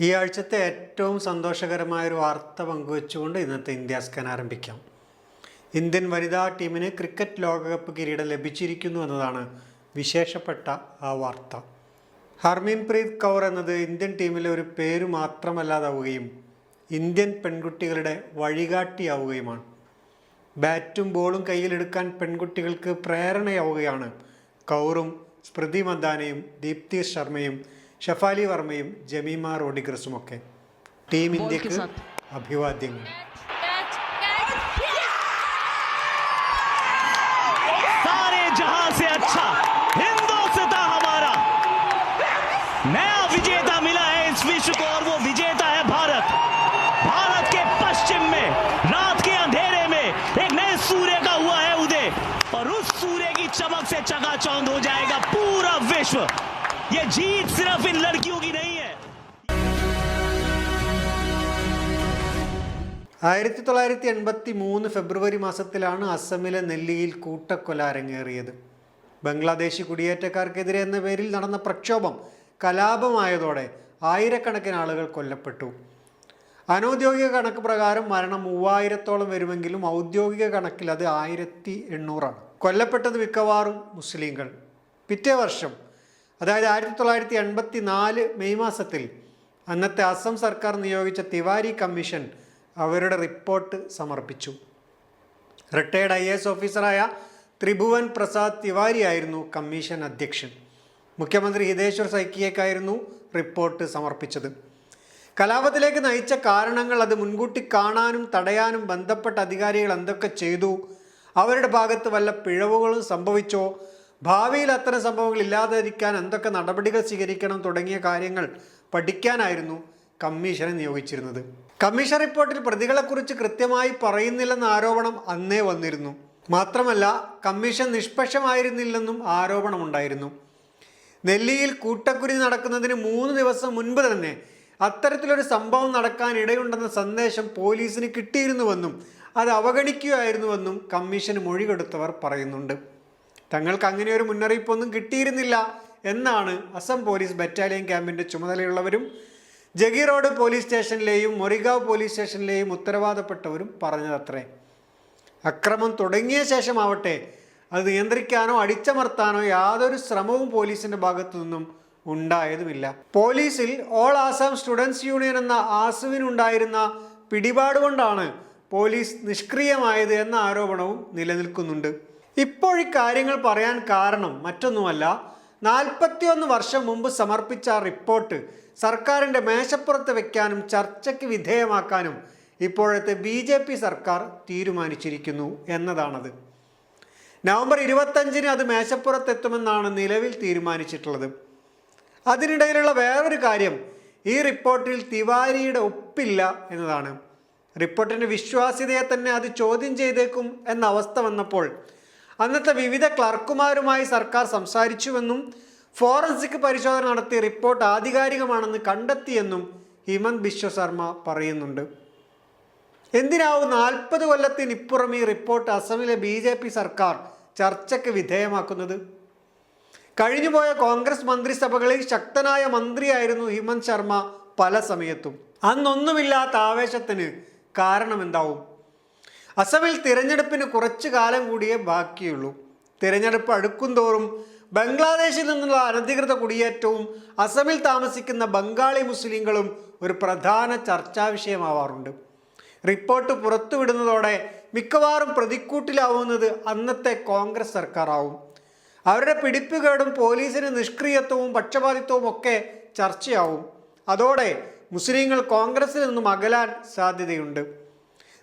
ഈ ആഴ്ചത്തെ ഏറ്റവും സന്തോഷകരമായ ഒരു വാർത്ത പങ്കുവെച്ചുകൊണ്ട് ഇന്നത്തെ ഇന്ത്യ സ്കാൻ ആരംഭിക്കാം. ഇന്ത്യൻ വനിതാ ടീമിന് ക്രിക്കറ്റ് ലോകകപ്പ് കിരീടം ലഭിച്ചിരിക്കുന്നു എന്നതാണ് വിശേഷപ്പെട്ട ആ വാർത്ത. ഹർമീൻപ്രീത് കൗർ എന്നത് ഇന്ത്യൻ ടീമിലെ ഒരു പേര് മാത്രമല്ലാതാവുകയും ഇന്ത്യൻ പെൺകുട്ടികളുടെ വഴികാട്ടിയാവുകയുമാണ്. ബാറ്റും ബോളും കയ്യിലെടുക്കാൻ പെൺകുട്ടികൾക്ക് പ്രേരണയാവുകയാണ് കൗറും സ്മൃതി മന്ദാനയും ദീപ്തി ശർമ്മയും ഷഫാലി വർമ്മയും ജമീമ റോഡിഗ്രസുമൊക്കെ ടീം ഇന്ത്യക്ക് അഭിവാദ്യങ്ങൾ सारे जहां से अच्छा हिंदुस्तान हमारा नया विजेता मिला है इस विश्व को और वो विजेता है भारत भारत के पश्चिम में रात के अंधेरे में एक नए सूर्य का हुआ है उदय और उस सूर्य की चमक से चकाचौंध हो जाएगा पूरा विश्व ये जीत सिर्फ इन लड़कियों की नहीं है ആയിരത്തി തൊള്ളായിരത്തി എൺപത്തി മൂന്ന് ഫെബ്രുവരി മാസത്തിലാണ് അസമിലെ നെല്ലിയിൽ കൂട്ടക്കൊല അരങ്ങേറിയത് ബംഗ്ലാദേശി കുടിയേറ്റക്കാർക്കെതിരെ എന്ന പേരിൽ നടന്ന പ്രക്ഷോഭം കലാപമായതോടെ ആയിരക്കണക്കിന് ആളുകൾ കൊല്ലപ്പെട്ടു അനൗദ്യോഗിക കണക്ക് പ്രകാരം മരണം മൂവായിരത്തോളം വരുമെങ്കിലും ഔദ്യോഗിക കണക്കിൽ അത് ആയിരത്തി എണ്ണൂറാണ് കൊല്ലപ്പെട്ടത് മിക്കവാറും മുസ്ലിങ്ങൾ പിറ്റേ വർഷം അതായത് ആയിരത്തി തൊള്ളായിരത്തി എൺപത്തി നാല് മെയ് മാസത്തിൽ അന്നത്തെ അസം സർക്കാർ നിയോഗിച്ച തിവാരി കമ്മീഷൻ അവരുടെ റിപ്പോർട്ട് സമർപ്പിച്ചു. റിട്ടയേർഡ് ഐ എസ് ഓഫീസറായ ത്രിഭുവൻ പ്രസാദ് തിവാരി ആയിരുന്നു കമ്മീഷൻ അധ്യക്ഷൻ. മുഖ്യമന്ത്രി ഹിതേശ്വർ സൈക്കിയേക്കായിരുന്നു റിപ്പോർട്ട് സമർപ്പിച്ചത്. കലാപത്തിലേക്ക് നയിച്ച കാരണങ്ങൾ അത് മുൻകൂട്ടി കാണാനും തടയാനും ബന്ധപ്പെട്ട അധികാരികൾ എന്തൊക്കെ ചെയ്തു അവരുടെ ഭാഗത്ത് വല്ല പിഴവുകളും സംഭവിച്ചോ ഭാവിയിൽ അത്തരം സംഭവങ്ങൾ ഇല്ലാതിരിക്കാൻ എന്തൊക്കെ നടപടികൾ സ്വീകരിക്കണം തുടങ്ങിയ കാര്യങ്ങൾ പഠിക്കാനായിരുന്നു കമ്മീഷനെ നിയോഗിച്ചിരുന്നത്. കമ്മീഷൻ റിപ്പോർട്ടിൽ പ്രതികളെക്കുറിച്ച് കൃത്യമായി പറയുന്നില്ലെന്ന ആരോപണം അന്നേ വന്നിരുന്നു. മാത്രമല്ല കമ്മീഷൻ നിഷ്പക്ഷമായിരുന്നില്ലെന്നും ആരോപണമുണ്ടായിരുന്നു. നെല്ലിയിൽ കൂട്ടക്കുരി നടക്കുന്നതിന് മൂന്ന് ദിവസം മുൻപ് തന്നെ അത്തരത്തിലൊരു സംഭവം നടക്കാൻ ഇടയുണ്ടെന്ന സന്ദേശം പോലീസിന് കിട്ടിയിരുന്നുവെന്നും അത് അവഗണിക്കുകയായിരുന്നുവെന്നും കമ്മീഷന് മൊഴി കൊടുത്തവർ പറയുന്നുണ്ട്. തങ്ങൾക്ക് അങ്ങനെ ഒരു മുന്നറിയിപ്പൊന്നും കിട്ടിയിരുന്നില്ല എന്നാണ് അസം പോലീസ് ബറ്റാലിയൻ ക്യാമ്പിന്റെ ചുമതലയുള്ളവരും ജഗീറോഡ് പോലീസ് സ്റ്റേഷനിലെയും മൊറിഗാവ് പോലീസ് സ്റ്റേഷനിലെയും ഉത്തരവാദപ്പെട്ടവരും പറഞ്ഞതത്രേ. അക്രമം തുടങ്ങിയ ശേഷമാവട്ടെ അത് നിയന്ത്രിക്കാനോ അടിച്ചമർത്താനോ യാതൊരു ശ്രമവും പോലീസിന്റെ ഭാഗത്തു നിന്നും ഉണ്ടായതുമില്ല. പോലീസിൽ ഓൾ ആസാം സ്റ്റുഡൻസ് യൂണിയൻ എന്ന ആസുവിനുണ്ടായിരുന്ന പിടിപാട് കൊണ്ടാണ് പോലീസ് നിഷ്ക്രിയമായത് എന്ന ആരോപണവും നിലനിൽക്കുന്നുണ്ട്. ഇപ്പോൾ ഈ കാര്യങ്ങൾ പറയാൻ കാരണം മറ്റൊന്നുമല്ല. നാൽപ്പത്തിയൊന്ന് വർഷം മുമ്പ് സമർപ്പിച്ച റിപ്പോർട്ട് സർക്കാരിന്റെ മേശപ്പുറത്ത് വയ്ക്കാനും ചർച്ചയ്ക്ക് വിധേയമാക്കാനും ഇപ്പോഴത്തെ ബി ജെ പി സർക്കാർ തീരുമാനിച്ചിരിക്കുന്നു എന്നതാണത്. നവംബർ ഇരുപത്തഞ്ചിന് അത് മേശപ്പുറത്തെത്തുമെന്നാണ് നിലവിൽ തീരുമാനിച്ചിട്ടുള്ളത്. അതിനിടയിലുള്ള വേറൊരു കാര്യം ഈ റിപ്പോർട്ടിൽ തിവാരിയുടെ ഒപ്പില്ല എന്നതാണ്. റിപ്പോർട്ടിന്റെ വിശ്വാസ്യതയെ തന്നെ അത് ചോദ്യം ചെയ്തേക്കും എന്ന അവസ്ഥ വന്നപ്പോൾ അന്നത്തെ വിവിധ ക്ലർക്കുമാരുമായി സർക്കാർ സംസാരിച്ചുവെന്നും ഫോറൻസിക് പരിശോധന നടത്തി റിപ്പോർട്ട് ആധികാരികമാണെന്ന് കണ്ടെത്തിയെന്നും ഹിമന്ത് ബിശ്വ ശർമ്മ പറയുന്നുണ്ട്. എന്തിനാവും നാൽപ്പത് കൊല്ലത്തിനിപ്പുറം ഈ റിപ്പോർട്ട് അസമിലെ ബി ജെ പി സർക്കാർ ചർച്ചയ്ക്ക് വിധേയമാക്കുന്നത്? കഴിഞ്ഞുപോയ കോൺഗ്രസ് മന്ത്രിസഭകളിൽ ശക്തനായ മന്ത്രിയായിരുന്നു ഹിമന്ത് ശർമ്മ പല സമയത്തും. അന്നൊന്നുമില്ലാത്ത ആവേശത്തിന് കാരണമെന്താവും? അസമിൽ തിരഞ്ഞെടുപ്പിന് കുറച്ചു കാലം കൂടിയേ ബാക്കിയുള്ളൂ. തിരഞ്ഞെടുപ്പ് അടുക്കും തോറും ബംഗ്ലാദേശിൽ നിന്നുള്ള അനധികൃത കുടിയേറ്റവും അസമിൽ താമസിക്കുന്ന ബംഗാളി മുസ്ലിങ്ങളും ഒരു പ്രധാന ചർച്ചാ വിഷയമാവാറുണ്ട്. റിപ്പോർട്ട് പുറത്തുവിടുന്നതോടെ മിക്കവാറും പ്രതിക്കൂട്ടിലാവുന്നത് അന്നത്തെ കോൺഗ്രസ് സർക്കാരാവും. അവരുടെ പിടിപ്പുകേടും പോലീസിന് നിഷ്ക്രിയത്വവും പക്ഷപാതിത്വവും ഒക്കെ ചർച്ചയാവും. അതോടെ മുസ്ലിങ്ങൾ കോൺഗ്രസിൽ നിന്നും അകലാൻ സാധ്യതയുണ്ട്.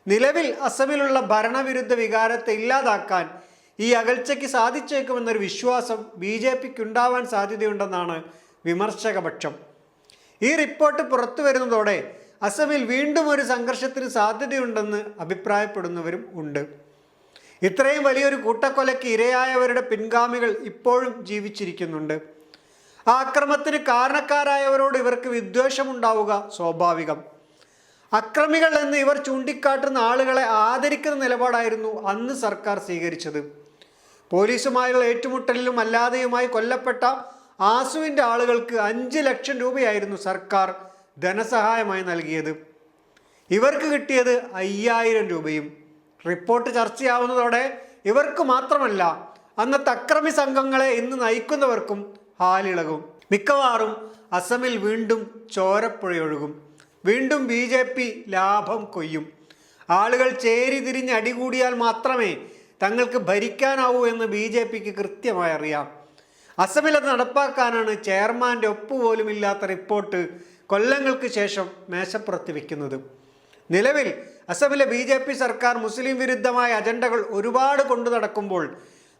നിലവിൽ അസമിലുള്ള ഭരണവിരുദ്ധ വികാരത്തെ ഇല്ലാതാക്കാൻ ഈ അകൽച്ചയ്ക്ക് സാധിച്ചേക്കുമെന്നൊരു വിശ്വാസം ബി ജെ പിക്ക് ഉണ്ടാവാൻ സാധ്യതയുണ്ടെന്നാണ് വിമർശകപക്ഷം. ഈ റിപ്പോർട്ട് പുറത്തു വരുന്നതോടെ അസമിൽ വീണ്ടും ഒരു സംഘർഷത്തിന് സാധ്യതയുണ്ടെന്ന് അഭിപ്രായപ്പെടുന്നവരും ഉണ്ട്. ഇത്രയും വലിയൊരു കൂട്ടക്കൊലയ്ക്ക് ഇരയായവരുടെ പിൻഗാമികൾ ഇപ്പോഴും ജീവിച്ചിരിക്കുന്നുണ്ട്. ആ അക്രമത്തിന് കാരണക്കാരായവരോട് ഇവർക്ക് വിദ്വേഷമുണ്ടാവുക സ്വാഭാവികം. അക്രമികൾ എന്ന് ഇവർ ചൂണ്ടിക്കാട്ടുന്ന ആളുകളെ ആദരിക്കുന്ന നിലപാടായിരുന്നു അന്ന് സർക്കാർ സ്വീകരിച്ചത്. പോലീസുമായുള്ള ഏറ്റുമുട്ടലിലും അല്ലാതെയുമായി കൊല്ലപ്പെട്ട ആസുവിന്റെ ആളുകൾക്ക് അഞ്ച് ലക്ഷം രൂപയായിരുന്നു സർക്കാർ ധനസഹായമായി നൽകിയത്. ഇവർക്ക് കിട്ടിയത് അയ്യായിരം രൂപയും. റിപ്പോർട്ട് ചർച്ചയാവുന്നതോടെ ഇവർക്ക് മാത്രമല്ല അന്നത്തെ അക്രമി സംഘങ്ങളെ ഇന്ന് നയിക്കുന്നവർക്കും ഹാലിളകും. മിക്കവാറും അസമിൽ വീണ്ടും ചോരപ്പുഴയൊഴുകും. വീണ്ടും ബി ജെ പി ലാഭം കൊയ്യും. ആളുകൾ ചേരി തിരിഞ്ഞ് അടികൂടിയാൽ മാത്രമേ തങ്ങൾക്ക് ഭരിക്കാനാവൂ എന്ന് ബി ജെ പിക്ക് കൃത്യമായി അറിയാം. അസമിൽ അത് നടപ്പാക്കാനാണ് ചെയർമാന്റെ ഒപ്പുപോലും ഇല്ലാത്ത റിപ്പോർട്ട് കൊല്ലങ്ങൾക്ക് ശേഷം മേശപ്പുറത്ത് വയ്ക്കുന്നത് നിലവിൽ അസമിലെ ബി ജെ പി സർക്കാർ മുസ്ലിം വിരുദ്ധമായ അജണ്ടകൾ ഒരുപാട് കൊണ്ടു നടക്കുമ്പോൾ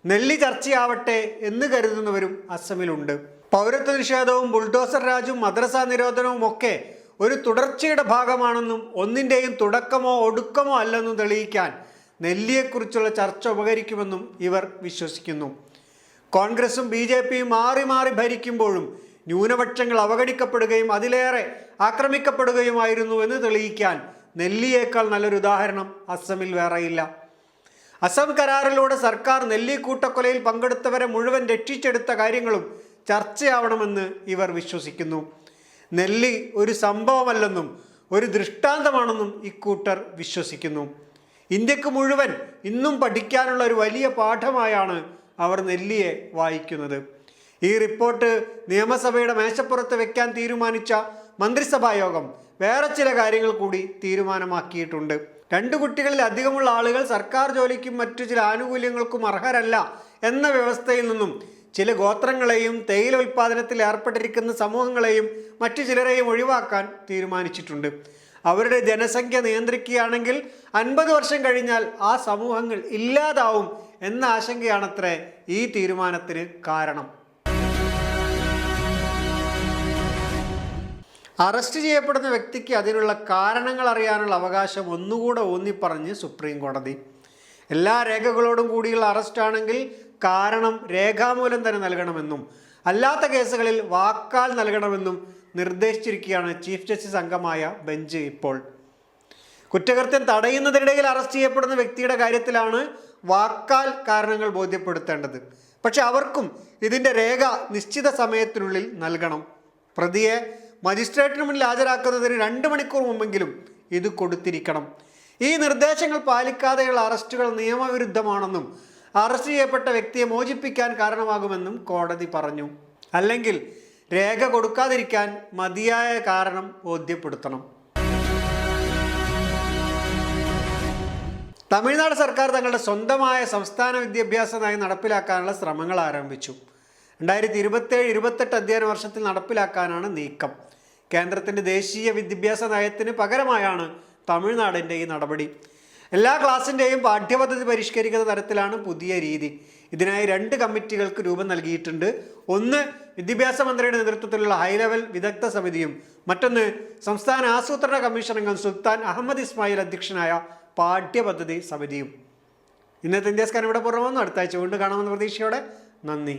നെല്ലി ചർച്ചയാവട്ടെ എന്ന് കരുതുന്നവരും അസമിലുണ്ട്. പൗരത്വ നിഷേധവും ബുൾഡോസർ രാജും മദ്രസ നിരോധനവും ഒക്കെ ഒരു തുടർച്ചയുടെ ഭാഗമാണെന്നും ഒന്നിന്റെയും തുടക്കമോ ഒടുക്കമോ അല്ലെന്നും തെളിയിക്കാൻ നെല്ലിയെക്കുറിച്ചുള്ള ചർച്ച ഉപകരിക്കുമെന്നും ഇവർ വിശ്വസിക്കുന്നു. കോൺഗ്രസും ബി ജെ പിയും മാറി മാറി ഭരിക്കുമ്പോഴും ന്യൂനപക്ഷങ്ങൾ അവഗണിക്കപ്പെടുകയും അതിലേറെ ആക്രമിക്കപ്പെടുകയുമായിരുന്നു എന്ന് തെളിയിക്കാൻ നെല്ലിയേക്കാൾ നല്ലൊരു ഉദാഹരണം അസമിൽ വേറെയില്ല. അസം കരാറിലൂടെ സർക്കാർ നെല്ലി കൂട്ടക്കൊലയിൽ പങ്കെടുത്തവരെ മുഴുവൻ രക്ഷിച്ചെടുത്ത കാര്യങ്ങളും ചർച്ചയാവണമെന്ന് ഇവർ വിശ്വസിക്കുന്നു. നെല്ലി ഒരു സംഭവമല്ലെന്നും ഒരു ദൃഷ്ടാന്തമാണെന്നും ഇക്കൂട്ടർ വിശ്വസിക്കുന്നു. ഇന്ത്യയ്ക്ക് മുഴുവൻ ഇന്നും പഠിക്കാനുള്ള ഒരു വലിയ പാഠമായാണ് അവർ നെല്ലിയെ വായിക്കുന്നത്. ഈ റിപ്പോർട്ട് നിയമസഭയുടെ മേശപ്പുറത്ത് വെക്കാൻ തീരുമാനിച്ച മന്ത്രിസഭാ യോഗം വേറെ ചില കാര്യങ്ങൾ കൂടി തീരുമാനമാക്കിയിട്ടുണ്ട്. രണ്ട് കുട്ടികളിൽ അധികമുള്ള ആളുകൾ സർക്കാർ ജോലിക്കും മറ്റു ചില ആനുകൂല്യങ്ങൾക്കും അർഹരല്ല എന്ന വ്യവസ്ഥയിൽ നിന്നും ചില ഗോത്രങ്ങളെയും തേയില ഉൽപ്പാദനത്തിൽ ഏർപ്പെട്ടിരിക്കുന്ന സമൂഹങ്ങളെയും മറ്റു ചിലരെയും ഒഴിവാക്കാൻ തീരുമാനിച്ചിട്ടുണ്ട്. അവരുടെ ജനസംഖ്യ നിയന്ത്രിക്കുകയാണെങ്കിൽ അൻപത് വർഷം കഴിഞ്ഞാൽ ആ സമൂഹങ്ങൾ ഇല്ലാതാവും എന്ന ആശങ്കയാണത്രേ ഈ തീരുമാനത്തിന് കാരണം. അറസ്റ്റ് ചെയ്യപ്പെടുന്ന വ്യക്തിക്ക് അതിനുള്ള കാരണങ്ങൾ അറിയാനുള്ള അവകാശം ഒന്നുകൂടെ ഊന്നിപ്പറഞ്ഞ് സുപ്രീം കോടതി. എല്ലാ രേഖകളോടും കൂടിയുള്ള അറസ്റ്റ് ആണെങ്കിൽ കാരണം രേഖാമൂലം തന്നെ നൽകണമെന്നും അല്ലാത്ത കേസുകളിൽ വാക്കാൽ നൽകണമെന്നും നിർദ്ദേശിച്ചിരിക്കുകയാണ് ചീഫ് ജസ്റ്റിസ് അംഗമായ ബെഞ്ച് ഇപ്പോൾ. കുറ്റകൃത്യം തടയുന്നതിനിടയിൽ അറസ്റ്റ് ചെയ്യപ്പെടുന്ന വ്യക്തിയുടെ കാര്യത്തിലാണ് വാക്കാൽ കാരണങ്ങൾ ബോധ്യപ്പെടുത്തേണ്ടത്. പക്ഷെ അവർക്കും ഇതിന്റെ രേഖ നിശ്ചിത സമയത്തിനുള്ളിൽ നൽകണം. പ്രതിയെ മജിസ്ട്രേറ്റിന് മുന്നിൽ ഹാജരാക്കുന്നതിന് രണ്ട് മണിക്കൂർ മുമ്പെങ്കിലും ഇത് കൊടുത്തിരിക്കണം. ഈ നിർദ്ദേശങ്ങൾ പാലിക്കാതെയുള്ള അറസ്റ്റുകൾ നിയമവിരുദ്ധമാണെന്നും അറസ്റ്റ് ചെയ്യപ്പെട്ട വ്യക്തിയെ മോചിപ്പിക്കാൻ കാരണമാകുമെന്നും കോടതി പറഞ്ഞു. അല്ലെങ്കിൽ രേഖ കൊടുക്കാതിരിക്കാൻ മതിയായ കാരണം ബോധ്യപ്പെടുത്തണം. തമിഴ്നാട് സർക്കാർ തങ്ങളുടെ സ്വന്തമായ സംസ്ഥാന വിദ്യാഭ്യാസ നയം നടപ്പിലാക്കാനുള്ള ശ്രമങ്ങൾ ആരംഭിച്ചു. രണ്ടായിരത്തി ഇരുപത്തേഴ് ഇരുപത്തെട്ട് അധ്യയന വർഷത്തിൽ നടപ്പിലാക്കാനാണ് നീക്കം. കേന്ദ്രത്തിന്റെ ദേശീയ വിദ്യാഭ്യാസ നയത്തിന് പകരമായാണ് തമിഴ്നാടിന്റെ ഈ നടപടി. എല്ലാ ക്ലാസ്സിന്റെയും പാഠ്യപദ്ധതി പരിഷ്കരിക്കുന്ന തരത്തിലാണ് പുതിയ രീതി. ഇതിനായി രണ്ട് കമ്മിറ്റികൾക്ക് രൂപം നൽകിയിട്ടുണ്ട്. ഒന്ന് വിദ്യാഭ്യാസ മന്ത്രിയുടെ നേതൃത്വത്തിലുള്ള ഹൈ ലെവൽ വിദഗ്ധ സമിതിയും മറ്റൊന്ന് സംസ്ഥാന ആസൂത്രണ കമ്മീഷൻ അംഗം സുൽത്താൻ അഹമ്മദ് ഇസ്മായിൽ അധ്യക്ഷനായ പാഠ്യപദ്ധതി സമിതിയും. ഇന്നത്തെ ഇന്ത്യസ്കാരം ഇവിടെ പുറമൊന്നും അടുത്ത ആഴ്ച വീണ്ടും കാണാമെന്ന പ്രതീക്ഷയോടെ നന്ദി.